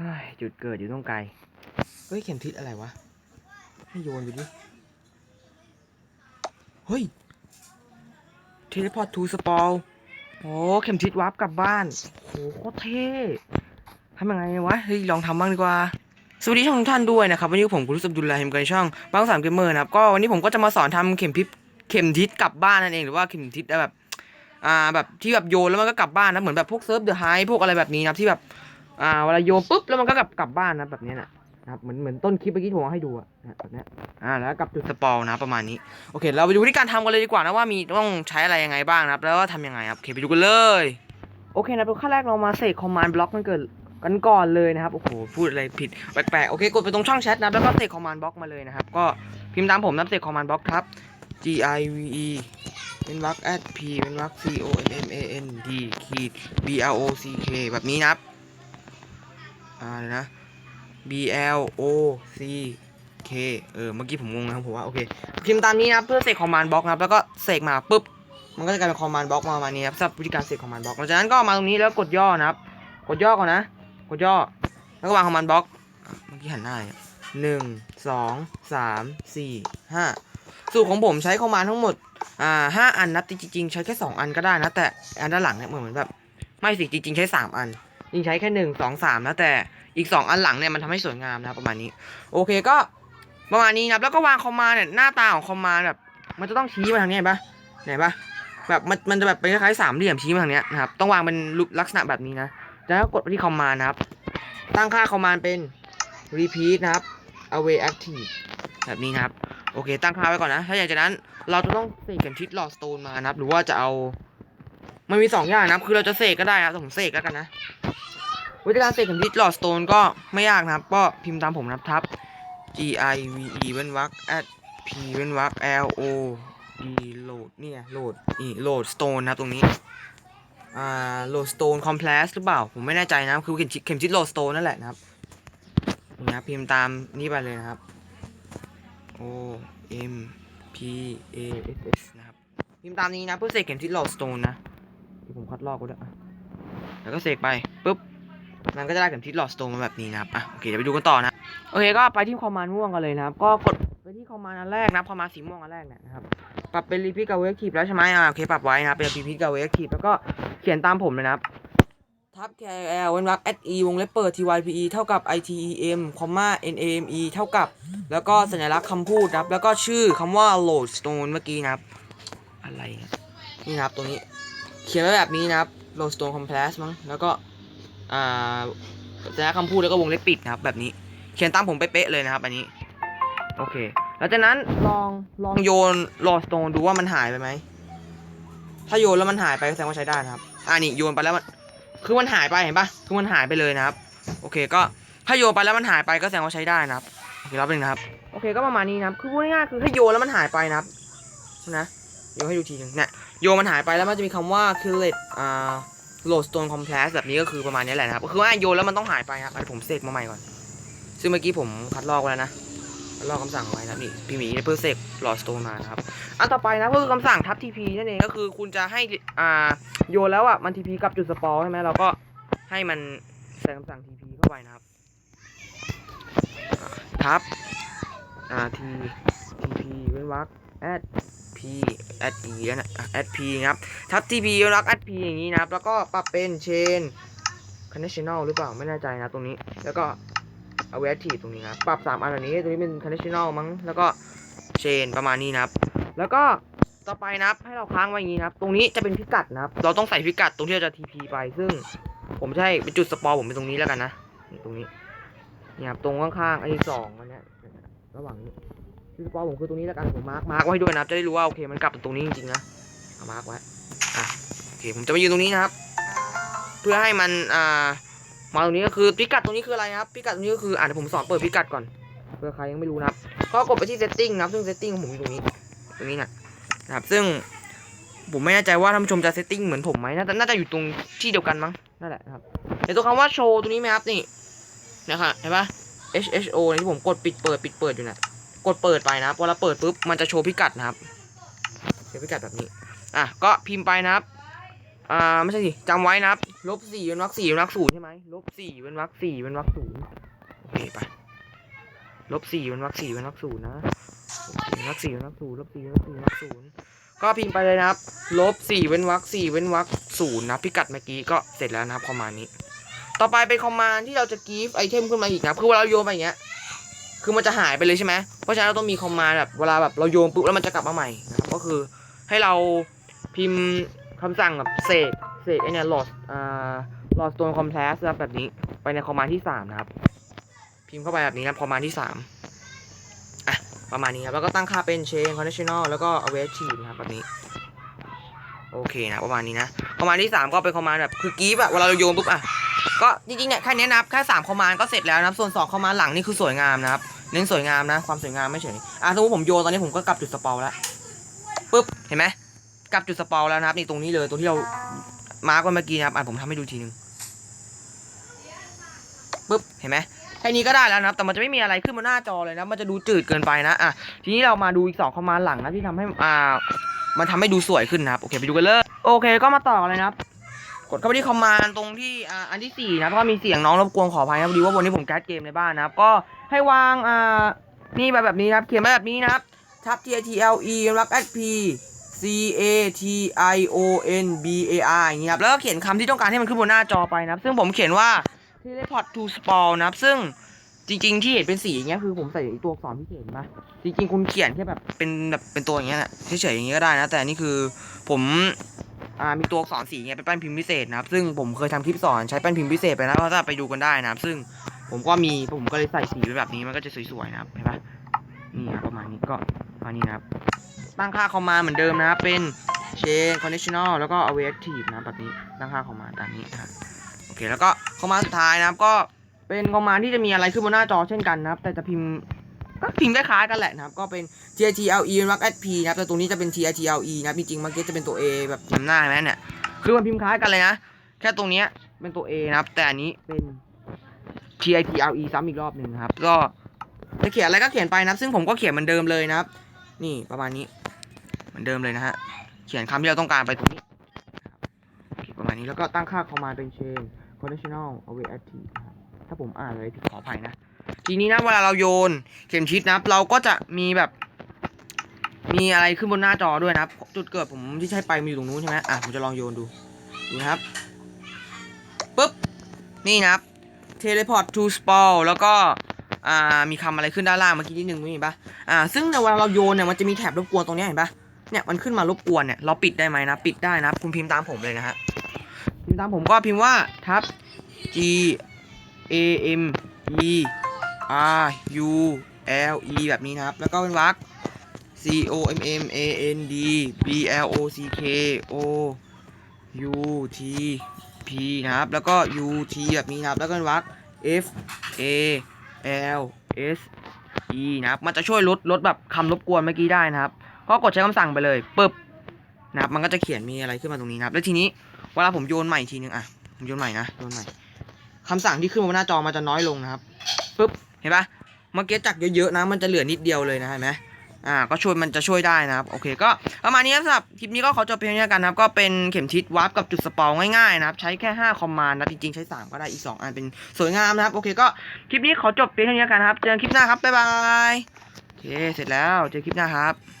เฮ้ยจุดเกิดอยู่ตรงไกล เฮ้ย เข็มทิศอะไรวะ ให้โยนไปดิ เฮ้ย เทเลพอร์ตทูสปอลโอ้เข็มทิศวาร์ปกลับบ้านโหโคตรเท่ทำยังไงวะ เฮ้ย ลองทำบ้างดีกว่าสวัสดีทุกท่านด้วยนะครับวันนี้ผมกุลุสอับดุลลาฮิมกันช่องบางสามเกมเมอร์นะครับก็วันนี้ผมก็จะมาสอนทำเข็มทิศเข็มทิศกลับบ้านนั่นเองหรือว่าเข็มทิศแบบอ่าแบบที่แบบโยนแล้วมันก็กลับบ้านนะเหมือนแบบพวกเซิร์ฟเดอะไฮพวกอะไรแบบนี้นะครับที่แบบ อ่าเวลาโยนปุ๊บแล้วมันก็กลับกลับบ้านนะแบบนี้นะนะครับเหมือนเหมือนต้นคลิปเมื่อกี้ผมเอาให้ดูอะนะแบบนี้อ่าแล้วกลับจุดสปอลนะประมาณนี้โอเค เราไปดูวิธีการทำกันเลยดีกว่านะว่ามีต้องใช้อะไรยังไงบ้างนะครับ แล้วก็ทำยังไงครับโอเคไปดูกันเลยโอเคนะขั้นแรกเรามาเสกคอมมานด์บล็อกมันเกิดกันก่อนเลยนะครับโอ้โหพูดอะไรผิดแปลกๆโอเคกดไปตรงช่องแชทนะแล้วก็เสกคอมมานด์บล็อกมาเลยนะครับก็พิมพ์ตามผมนะเสกคอมมานด์บล็อกครับ G I V E เป็นวรรค at P เป็นวรรค C O M M A N D ขีด B L O C K แบบนี้นะครับ อ่าเดี๋ยนะ B L O C K เออ เมื่อกี้ผมงงนะครับผมว่า โอเคพิมพ์ตามนี้นะเพื่อเสกคอมมานด์บล็อกนะครับ แล้วก็เสกมาปุ๊บ มันก็จะกลายเป็นคอมมานด์บล็อกมาประมาณนี้ครับสำหรับวิธีการเสกคอมมานด์บล็อกหลังจากนั้นก็มาตรงนี้แล้วกดย่อนะครับ กดย่อก่อนนะ กดย่อ แล้วก็วางคอมมานด์บล็อก เมื่อกี้หันหน้าหนึ่งสองสามสี่ห้าสูตรของผมใช้คอมมานด์ทั้งหมด อ่าห้าอันนะจริงๆใช้แค่สองอันก็ได้นะ แต่อันด้านหลังเนี่ยเหมือนแบบไม่สิจริงๆใช้สามอัน จริงใช้แค่หนึ่งสองสามนะแต่อีกสองอันหลังเนี่ยมันทำให้สวยงามนะประมาณนี้ โอเคก็ประมาณนี้นะครับแล้วก็วางคอมมาเนี่ยหน้าตาของคอมมาแบบ มันจะต้องชี้มาทางนี้เห็นปะไหนปะแบบมันมันจะแบบเป็นคล้ายๆสามเหลี่ยมชี้มาทางเนี้ยนะครับต้องวางเป็นรูปลักษณะแบบนี้นะแล้วกดไปที่คอมมานะครับ ตั้งค่าคอมมานเป็น repeat นะครับ away active แบบนี้นะครับ โอเค ตั้งค่าไว้ก่อนนะ ถ้าอย่างจากนั้นเราจะต้องเสกเข็มทิศหลอดสโตนมานะครับ หรือว่าจะเอา มันมีสองอย่างนะครับคือเราจะเสกก็ได้นะครับแต่ผมเสกแล้วกันนะ วิธีการเสกเข็มทิศหลอดสโตนก็ไม่ยากนะครับ ก็พิมพ์ตามผมนะครับทับ G I V E เว้นวรรค at P เว้นวรรค L O D โหลดเนี่ยโหลดนี่โหลดสโตนนะครับตรงนี้อ่าโหลดสโตนคอมเพลสหรือเปล่า ผมไม่แน่ใจนะคือเข็มทิศเข็มทิศโหลดสโตนนั่นแหละนะครับนี่นะครับพิมพ์ตามนี่ไปเลยนะครับ O M P A S S นะครับ พิมพ์ตามนี้นะเพื่อเสกเข็มทิศโหลดสโตนนะ ผมคัดลอกไว้ด้วยอะแล้วก็เสกไปปุ๊บมันก็จะได้เข็มทิศหลอดสโตนมาแบบนี้นะครับอะโอเคเดี๋ยวไปดูกันต่อนะโอเคก็ไปที่คอมมานด์ม่วงกันเลยนะครับ ก็กดไปที่คอมมานด์อันแรกนะคอมมานด์สีม่วงอันแรกเนี่ยนะครับปรับเป็นรีพีทกับเวกทีฟแล้วใช่ไหมอ่าโอเคปรับไว้นะครับเป็นรีพีทกับเวกทีฟแล้วก็เขียนตามผมเลยนะครับทับ KL เว้นวรรค at e วงเล็บเปิด type เท่ากับ item คอมมา name เท่ากับ แล้วก็สัญลักษณ์คำพูดนะครับ แล้วก็ชื่อคำว่า lodestone เมื่อกี้นะครับ อะไรเนี่ยนี่นะครับ ตรงนี้ เขียนไว้แบบนี้นะครับ lodestone complex มั้งแล้วก็อ่าสัญลักษณ์คำพูดแล้วก็วงเล็บปิดนะครับ แบบนี้เขียนตามผมเป๊ะๆเลยนะครับ อันนี้ โอเคหลังจากนั้นลองลองโยน lodestone ดูว่ามันหายไปไหมถ้าโยนแล้วมันหายไปก็แสดงว่าใช้ได้นะครับอ่านี่โยนไปแล้วมันคือมันหายไปเห็นปะคือมันหายไปเลยนะครับ โอเคก็ถ้าโยนไปแล้วมันหายไปก็แสดงว่าใช้ได้นะครับโอเครับหนึ่งนะครับ โอเคก็ประมาณนี้นะครับ คือพูดง่ายๆคือถ้าโยนแล้วมันหายไปนะครับนะ โยนให้ดูทีหนึงเนี่ยโยนมันหายไปแล้วมันจะมีคำว่า c u r a t e อ่า load stone complex แบบนี้ก็คือประมาณนี้แหละนะครับคือว่าโยนแล้วมันต้องหายไปครับอันนี้ผมเสกมาใหม่ก่อน ซึ่งเมื่อกี้ผมคัดลอกไว้แล้วนะคัดลอกคำสั่งไว้นะนี่พี่หมีเนี่ยเพื่อเสก load stone มานะครับอันต่อไปนะก็คือคำสั่งทับ TP นั่นเองก็คือคุณจะให้อ่าโยนแล้วอะมัน TP กับจุดสปอร์ใช่ไหมเราก็ให้มันใส่คำสั่ง TP เข้าไปนะครับทับอ่า T TP เว้นวรรค at P at E นะ at P นะครับทับ TP เว้นวรรค at P อย่างนี้นะครับ แล้วก็ปรับเป็น chain conditional หรือเปล่าไม่แน่ใจนะตรงนี้ แล้วก็เอาไว้ active ตรงนี้นะครับปรับสามอันแบบนี้ตรงนี้เป็น conditional มั้งแล้วก็ chain ประมาณนี้นะครับ แล้วก็ต่อไปนะครับให้เราค้างไว้อย่างนี้นะครับ ตรงนี้จะเป็นพิกัดนะครับ เราต้องใส่พิกัดตรงที่เราจะ TP ไป ซึ่ง ผมใช้เป็นจุดสปอร์ผมเป็นตรงนี้แล้วกันนะตรงนี้เนี่ยครับตรงข้างๆไอ้สองอันนี้ระหว่างนี้ สปอร์ผมคือตรงนี้แล้วกันผมมาร์กมาร์กไว้ด้วยนะครับจะได้รู้ว่าโอเคมันกลับตรงนี้จริงๆนะเอามาร์กไว้อะโอเคผมจะมายืนตรงนี้นะครับ เพื่อให้มันอ่ามาตรงนี้ก็คือพิกัดตรงนี้คืออะไรนะครับพิกัดตรงนี้ก็คืออ่าเดี๋ยวผมสอนเปิดพิกัดก่อนเพื่อใครยังไม่รู้นะครับก็กดไปที่ setting นะครับซึ่ง setting ของผมอยู่ตรงนี้ตรงนี้นะนะครับซึ่งผมไม่แน่ใจว่าท่านผู้ชมจะ setting เหมือนผมไหมน่าจะน่าจะอยู่ตรงที่เดียวกันมั้งนั่นแหละนะครับเห็นตัวคำว่าโชว์ตรงนี้ไหมครับนี่นะครับเห็นปะ H H O เนี่ยที่ผมกดปิดเปิดปิดเปิดอยู่นะ กดเปิดไปนะครับพอเราเปิดปุ๊บมันจะโชว์พิกัดนะครับโชว์พิกัดแบบนี้อะก็พิมพ์ไปนะครับอ่าไม่ใช่สิจำไว้นะครับลบสี่เป็นวรรคสี่เป็นวรรคศูนย์ใช่ไหมลบสี่เป็นวรรคสี่เป็นวรรคศูนย์โอเคไปลบสี่เป็นวรรคสี่เป็นวรรคศูนย์นะโอเควรรคสี่เป็นวรรคศูนย์ลบสี่เป็นวรรคสี่เป็นวรรคศูนย์ก็พิมพ์ไปเลยนะครับลบสี่เว้นวรรคสี่เว้นวรรคศูนย์นะพิกัดเมื่อกี้ก็เสร็จแล้วนะครับคอมมานด์นี้ ต่อไปเป็นคอมมานด์ที่เราจะกีฟไอเทมขึ้นมาอีกนะคือเวลาเราโยนไปอย่างเงี้ย คือมันจะหายไปเลยใช่ไหมเพราะฉะนั้นเราต้องมีคอมมาแบบเวลาแบบเราโยนปุ๊บแล้วมันจะกลับมาใหม่นะครับก็คือให้เราพิมพ์คำสั่งแบบเสกเสกไอเนี่ย lost อ่า lost stone compress นะครับแบบนี้ไปในคอมมาที่สามนะครับ พิมพ์เข้าไปแบบนี้นะครับคอมมาที่สามอะประมาณนี้ครับแล้วก็ตั้งค่าเป็น chain conditional แล้วก็ awaitive นะครับแบบนี้โอเคนะประมาณนี้นะคอมมาที่สามก็เป็นคอมมานด์แบบคือกีฟอะเวลาเราโยนปุ๊บอะ ก็จริงๆเนี่ยแค่นี้นะครับแค่สามคอมานก็เสร็จแล้วนะครับส่วนสองคอมานหลังนี่คือสวยงามนะครับเน้นสวยงามนะ ความสวยงามไม่เฉยอะสมมติผมโยนตอนนี้ผมก็กลับจุดสปอลแล้วปุ๊บเห็นไหมกลับจุดสปอลแล้วนะครับนี่ตรงนี้เลยตรงที่เรามาร์กไว้เมื่อกี้นะครับอะผมทำให้ดูทีนึงปุ๊บเห็นไหมแค่นี้ก็ได้แล้วนะครับ แต่มันจะไม่มีอะไรขึ้นบนหน้าจอเลยนะ มันจะดูจืดเกินไปนะ อะ ทีนี้เรามาดูอีกสองคอมมานหลังนะที่ทำให้ อ่า มันทำให้ดูสวยขึ้นนะครับ โอเค ไปดูกันเลย โอเค ก็มาต่อเลยนะครับ กดเข้าไปที่คอมมานด์ตรงที่อ่าอันที่สี่นะเพราะว่ามีเสียงน้องรบกวนขออภัยนะครับพอดีว่าวันนี้ผมแคสเกมในบ้านนะครับ ก็ให้วางอ่านี่แบบแบบนี้นะครับ เขียนมาแบบนี้นะครับทับ T I T L E รัก S P C A T I O N B A R อย่างนี้ครับแล้วก็เขียนคำที่ต้องการให้มันขึ้นบนหน้าจอไปนะครับ ซึ่งผมเขียนว่า teleport to spawn นะครับ ซึ่งจริง ๆ ที่เห็นเป็นสีอย่างเงี้ยคือผมใส่ตัวอักษรพิเศษมาจริง ๆ คุณเขียนแค่แบบเป็นแบบเป็นตัวอย่างเงี้ยนะเฉยๆอย่างเงี้ยก็ได้นะ แต่นี่คือผม อ่ามีตัวอักษรสีเงี้ยเป็นแป้นพิมพ์พิเศษนะครับซึ่งผมเคยทำคลิปสอนใช้แป้นพิมพ์พิเศษไปนะก็ถ้าไปดูกันได้นะครับซึ่งผมก็มีผมก็เลยใส่สีไว้แบบนี้มันก็จะสวยๆนะครับเห็นปะนี่ประมาณนี้ก็ประมานี้นะครับตั้งค่าคอมมาเหมือนเดิมนะครับเป็น chain conditional แล้วก็ awaitive นะแบบนี้ตั้งค่าคอมมาตามนี้นะครับโอเคแล้วก็คอมมาสุดท้ายนะครับก็เป็นคอมมานด์ที่จะมีอะไรขึ้นบนหน้าจอเช่นกันนะครับ แต่จะพิมพ์ ก็พิมพ์คล้ายๆกันแหละนะครับ ก็เป็น TITLE รัก SP นะครับแต่ตรงนี้จะเป็น TITLE นะครับจริงๆเมื่อกี้จะเป็นตัว A แบบนำหน้าเห็นไหมเนี่ยคือมันพิมพ์คล้ายกันเลยนะแค่ตรงนี้เป็นตัว A นะครับ แต่อันนี้เป็น TITLE ซ้ำอีกรอบหนึ่งครับ ก็จะเขียนอะไรก็เขียนไปนะครับซึ่งผมก็เขียนเหมือนเดิมเลยนะครับ นี่ประมาณนี้เหมือนเดิมเลยนะฮะเขียนคำที่เราต้องการไปตรงนี้ประมาณนี้แล้วก็ตั้งค่า command เป็น chain conditional awaitive ถ้าผมอ่านเลยผิดขออภัยนะ ทีนี้นะเวลาเราโยนเข็มชิดนะครับ เราก็จะมีแบบ มีอะไรขึ้นบนหน้าจอด้วยนะครับ จุดเกิดผมที่ใช้ไปมีอยู่ตรงนู้นใช่ไหมอะผมจะลองโยนดูดูนะครับปุ๊บนี่นะครับ teleport to spawn แล้วก็อ่ามีคำอะไรขึ้นด้านล่างเมื่อกี้นิดนึงไม่เห็นปะอ่าซึ่งในเวลาเราโยนเนี่ยมันจะมีแถบรบกวนตรงนี้เห็นปะเนี่ยมันขึ้นมารบกวนเนี่ยเราปิดได้ไหมนะปิดได้นะคุณพิมพ์ตามผมเลยนะฮะพิมพ์ตามผมก็พิมพ์ว่าทับ G A M E R U L E แบบนี้นะครับ แล้วก็เป็นวรรค C O M M A N D B L O C K O U T P นะครับ แล้วก็ U T แบบนี้นะครับ แล้วก็เป็นวรรค F A L S E นะครับ มันจะช่วยลดลดแบบคำรบกวนเมื่อกี้ได้นะครับ ก็กดใช้คำสั่งไปเลยปึ๊บนะครับ มันก็จะเขียนมีอะไรขึ้นมาตรงนี้นะครับ แล้วทีนี้เวลาผมโยนใหม่อีกทีนึงอะผมโยนใหม่นะโยนใหม่คำสั่งที่ขึ้นบนหน้าจอมันจะน้อยลงนะครับปึ๊บ เห็นปะเมื่อกี้จักเยอะๆนะ มันจะเหลือนิดเดียวเลยนะเห็นไหมอ่าก็ช่วยมันจะช่วยได้นะครับโอเคก็ประมาณนี้ครับสำหรับคลิปนี้ก็ขอจบเพียงเท่านี้กันนะครับก็เป็นเข็มทิศวาร์ปกับจุดสปองง่ายๆนะครับใช้แค่5คอมมานด์นะจริงๆใช้ 3 ก็ได้อีก 2 อันเป็นสวยงามนะครับโอเคก็คลิปนี้ขอจบเพียงเท่านี้กันครับเจอกันคลิปหน้าครับบ๊ายบายโอเคเสร็จแล้วเจอคลิปหน้าครับ